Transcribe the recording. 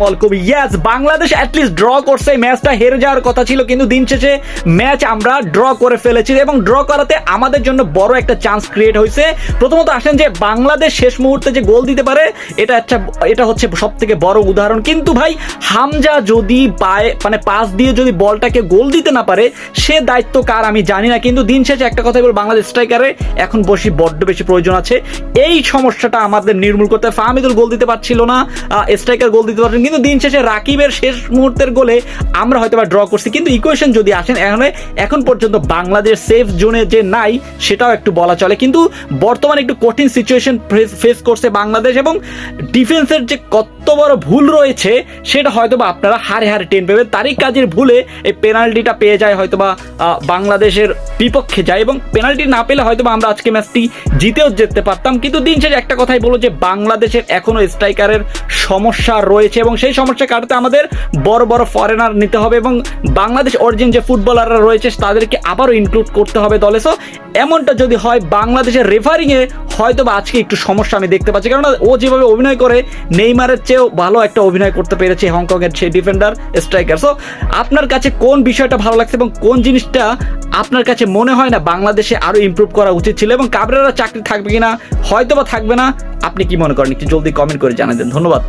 বল কবি ইয়াস Bangladesh at least draw করছে ম্যাচটা হেরে যাওয়ার কথা ছিল, কিন্তু দিন শেষে ম্যাচ আমরা ড্র করে ফেলেছি এবং ড্র করাতে আমাদের জন্য বড় একটা চান্স ক্রিয়েট হয়েছে। প্রথমত আসেন যে বাংলাদেশ শেষ মুহূর্তে যে গোল দিতে পারে, এটা একটা, এটা হচ্ছে সব থেকে বড় উদাহরণ। কিন্তু ভাই, হামজা যদি পায়ে মানে পাস দিয়ে যদি বলটাকে গোল দিতে না পারে, সে দায়িত্ব কার আমি জানি না, কিন্তু দিন শেষে একটা কথাই বল বাংলাদেশ স্ট্রাইকারে এখন বসি বড্ড বেশি প্রয়োজন আছে। এই সমস্যাটা আমাদের নির্মূল করতে। ফাহমিদুল গোল দিতে পারছিল না স্ট্রাইকার গোল দিতে পারছেন কিন্তু দিন শেষে রাকিবের শেষ মুহূর্তের গোলে আমরা হয়তো বা ড্র করছি। কিন্তু ইকুয়েশন যদি আসেন, এখানে এখন পর্যন্ত বাংলাদেশ সেফ জোনে যে নাই, সেটাও একটু বলা চলে। কিন্তু বর্তমানে একটু কঠিন সিচুয়েশন ফেস করছে বাংলাদেশ এবং ডিফেন্সের যে কত বড় ভুল রয়েছে, সেটা হয়তো বা আপনারা হারে হারে টেন পাবেন। তারই কাজের ভুলে এই পেনাল্টিটা পেয়ে যায় হয়তো বা বাংলাদেশের বিপক্ষে যায় এবং পেনাল্টি না পেলে হয়তো বা আমরা আজকে ম্যাচটি জিতেও যেতে পারতাম। কিন্তু দিন শেষে একটা কথাই বলো যে, বাংলাদেশের এখনও স্ট্রাইকারের সমস্যা রয়েছে এবং সেই সমস্যা কাটাতে আমাদের বড় বড় ফরেনার নিতে হবে এবং বাংলাদেশ অরিজিন যে ফুটবলাররা রয়েছে, তাদেরকে আবারও ইনক্লুড করতে হবে দলে। সো এমনটা যদি হয়, বাংলাদেশের রেফারিংয়ে হয়তো বা আজকে একটু সমস্যা আমি দেখতে পাচ্ছি। কারণ ও যেভাবে অভিনয় করে, নেইমারের চেয়েও ভালো একটা অভিনয় করতে পেরেছে হংকংয়ের সেই ডিফেন্ডার স্ট্রাইকার সো আপনার কাছে কোন বিষয়টা ভালো লাগছে এবং কোন জিনিসটা আপনার কাছে মনে হয় না বাংলাদেশে আরও ইম্প্রুভ করা উচিত ছিল এবং কাবরেরা চাকরি থাকবে কিনা হয়তো বা থাকবে না, আপনি কি মনে করেন? একটু জলদি কমেন্ট করে জানাই দেন। ধন্যবাদ।